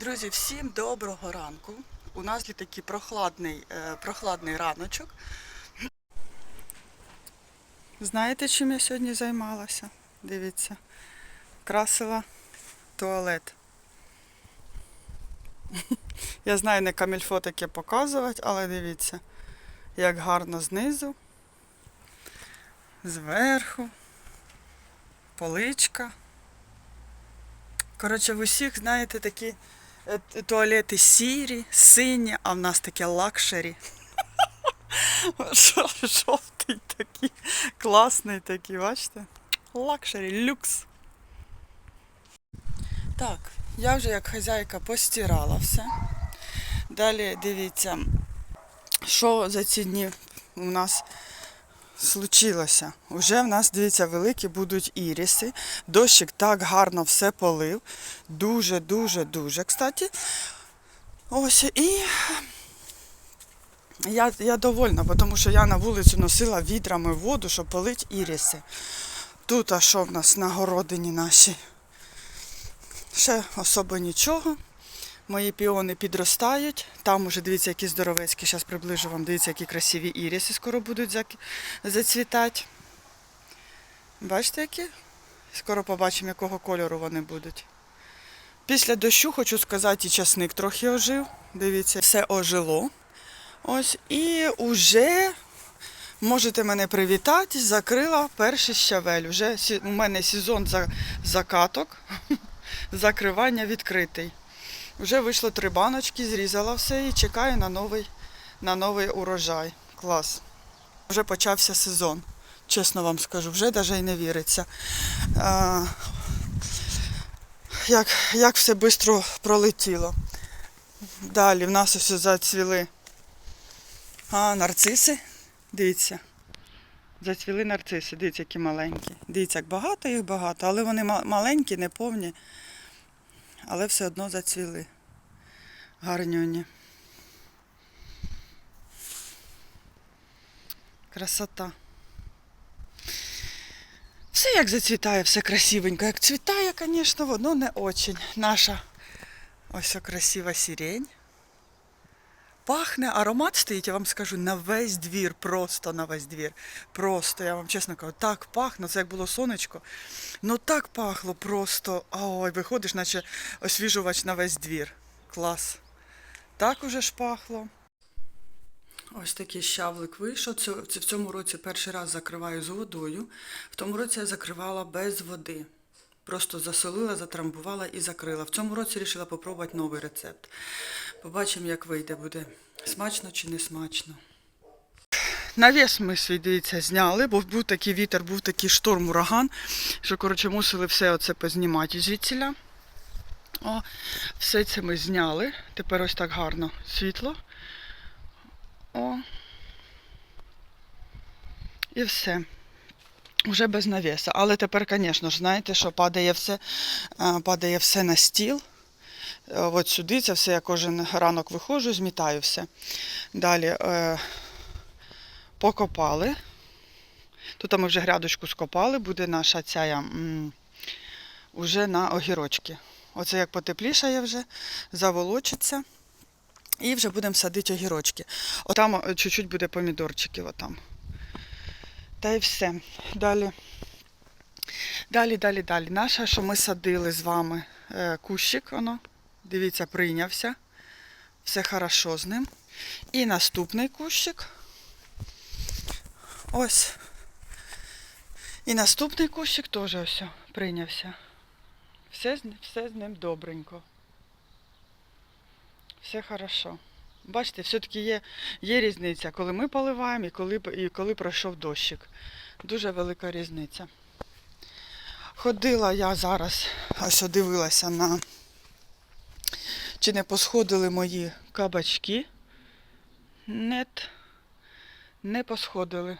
Друзі, всім доброго ранку. У нас є такий прохладний, е, прохладний раночок. Знаєте, чим я сьогодні займалася? Дивіться, красила туалет. Я знаю, не камільфо таке показувати, але дивіться, як гарно знизу, зверху, поличка. Коротше, в усіх, знаєте, такі туалети сірі, сині, а в нас таке лакшері. Жо- Жовтий такий, класний такий, бачите? Лакшері, люкс. Так, я вже як хазяйка постирала все. Далі дивіться, що за ці дні у нас случилося. Уже в нас, дивіться, великі будуть іріси. Дощик так гарно все полив. Дуже, дуже, дуже, кстати. Ось і я, я довольна, тому що я на вулицю носила відрами воду, щоб полити іріси. Тут, а що в нас на городині нашій? Ще особо нічого. Мої піони підростають. Там уже дивіться, які здоровецькі. Зараз приближу вам. Дивіться, які красиві іріси скоро будуть зацвітати. Бачите, які? Скоро побачимо, якого кольору вони будуть. Після дощу, хочу сказати, і часник трохи ожив. Дивіться, все ожило. Ось і вже можете мене привітати. Закрила перший щавель. Сі- у мене сезон закаток. Закривання відкритий. Вже вийшло три баночки, зрізала все і чекаю на новий, на новий урожай. Клас. Вже почався сезон. Чесно вам скажу, вже навіть і не віриться. А, як, як все швидко пролетіло. Далі в нас ось зацвіли а, нарциси. Дивіться. Зацвіли нарциси, дивіться, які маленькі. Дивіться, як багато їх багато, але вони ма- маленькі, неповні. Але все одно зацвіли. Гарнюні. Красота. Все як зацвітає, все красивенько. Як цвітає, звісно, воно не очень. Наша ось красива сирень. Пахне, аромат стоїть, я вам скажу, на весь двір, просто на весь двір. Просто, я вам чесно кажу, так пахне, це як було сонечко. Ну так пахло просто. Ой, виходиш, наче освіжувач на весь двір. Клас. Так уже ж пахло. Ось такий щавлик вийшов. Це, це в цьому році перший раз закриваю з водою. В тому році я закривала без води. Просто засолила, затрамбувала і закрила. В цьому році вирішила попробувати новий рецепт. Побачимо, як вийде, буде смачно чи не смачно. Навіс ми свій, дивіться, зняли, бо був такий вітер, був такий шторм, ураган, що, коротше, мусили все оце познімати звідсіля. О, все це ми зняли. Тепер ось так гарно світло. О. І все. Уже без навіса. Але тепер, звісно ж, знаєте, що падає все, падає все на стіл. Е, От сюди це все я кожен ранок виходжу, змітаю все. Далі е, покопали. Тут ми вже грядочку скопали, буде наша ця уже на огірочки. Оце як потеплішає вже, заволочиться. І вже будемо садити огірочки. Отам е, чуть-чуть буде помідорчиків. Отам. Та й все. Далі. Далі, далі, далі. Наша, що ми садили з вами е, кущик, воно, дивіться, прийнявся. Все хорошо з ним. І наступний кущик. Ось. І наступний кущик теж ось прийнявся. Все, все з ним добренько. Все хорошо. Бачите, все-таки є, є різниця, коли ми поливаємо і коли, і коли пройшов дощик. Дуже велика різниця. Ходила я зараз, ось дивилася на чи не посходили мої кабачки. Нет, не посходили.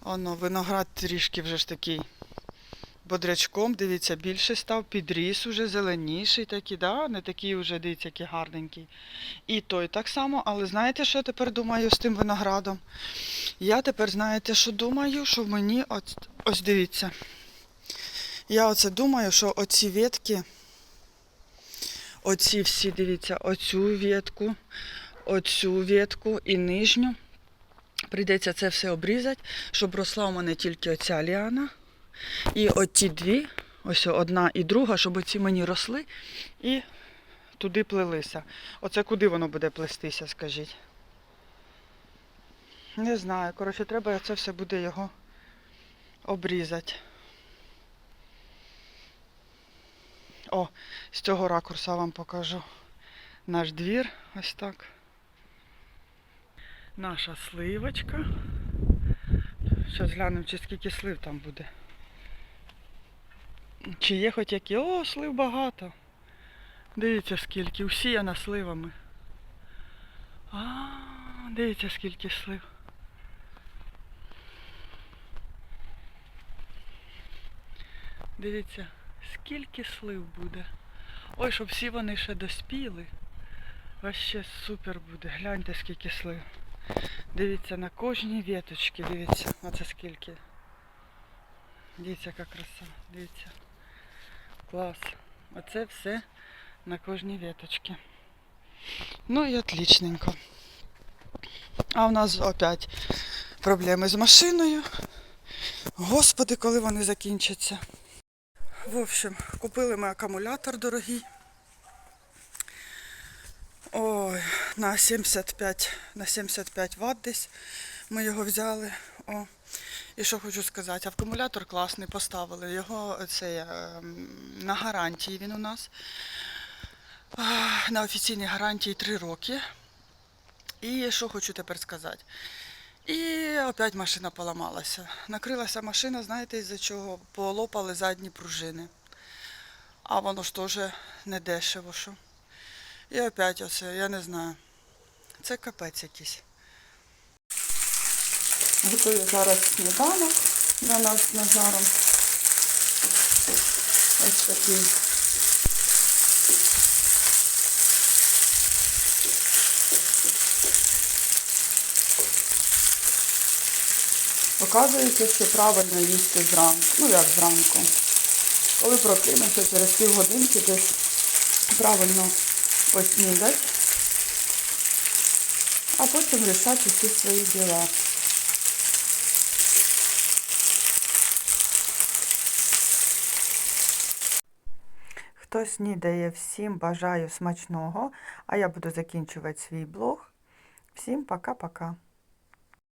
Оно, виноград трішки вже ж такий бодрячком, дивіться, більше став, підріс уже зеленіший такий, да? не такий вже, дивіться, який гарненький. І той так само, але знаєте, що я тепер думаю з тим виноградом? Я тепер, знаєте, що думаю, що мені, ось, ось дивіться, я оце думаю, що оці ветки, Оці всі, дивіться, оцю ветку, оцю ветку і нижню. Прийдеться це все обрізати, щоб росла у мене тільки оця ліана. І оті дві, ось одна і друга, щоб оці мені росли і туди плелися. Оце куди воно буде плестися, скажіть? Не знаю. Коротше, треба це все буде його обрізати. О, з цього ракурса вам покажу наш двір. Ось так. Наша сливочка. Зараз глянемо, чи скільки слив там буде. Чи є хоч які. О, слив багато. Дивіться скільки, усіяна сливами. А, дивіться скільки слив. Дивіться, скільки слив буде. Ой, щоб всі вони ще доспіли. Вообще супер буде. Гляньте, скільки слив. Дивіться, на кожній веточці, дивіться, оце скільки. Дивіться, яка краса. Дивіться. Клас. Оце все на кожній веточці. Ну і отличненько. А у нас опять проблеми з машиною. Господи, коли вони закінчаться. В общем, купили ми акумулятор дорогий. Ой, на 75, на 75 Вт десь ми його взяли. О. І що хочу сказати, акумулятор класний, поставили. Його це, ем, на гарантії він у нас. На офіційній гарантії 3 роки. І що хочу тепер сказати. І опять машина поламалася. Накрилася машина, знаєте, із-за чого? Полопали задні пружини. А воно ж теж не дешево. Що. І опять оце, я не знаю. Це капець якийсь. Готую зараз сніданок для нас з Назаром. Ось такий. Оказується, що правильно їсти зранку. Ну як зранку. Коли прокинувся через півгодинки, десь правильно поснідати, а потім рішати всі свої діла. Хто снідає, всім бажаю смачного, а я буду закінчувати свій блог. Всім пока-пока.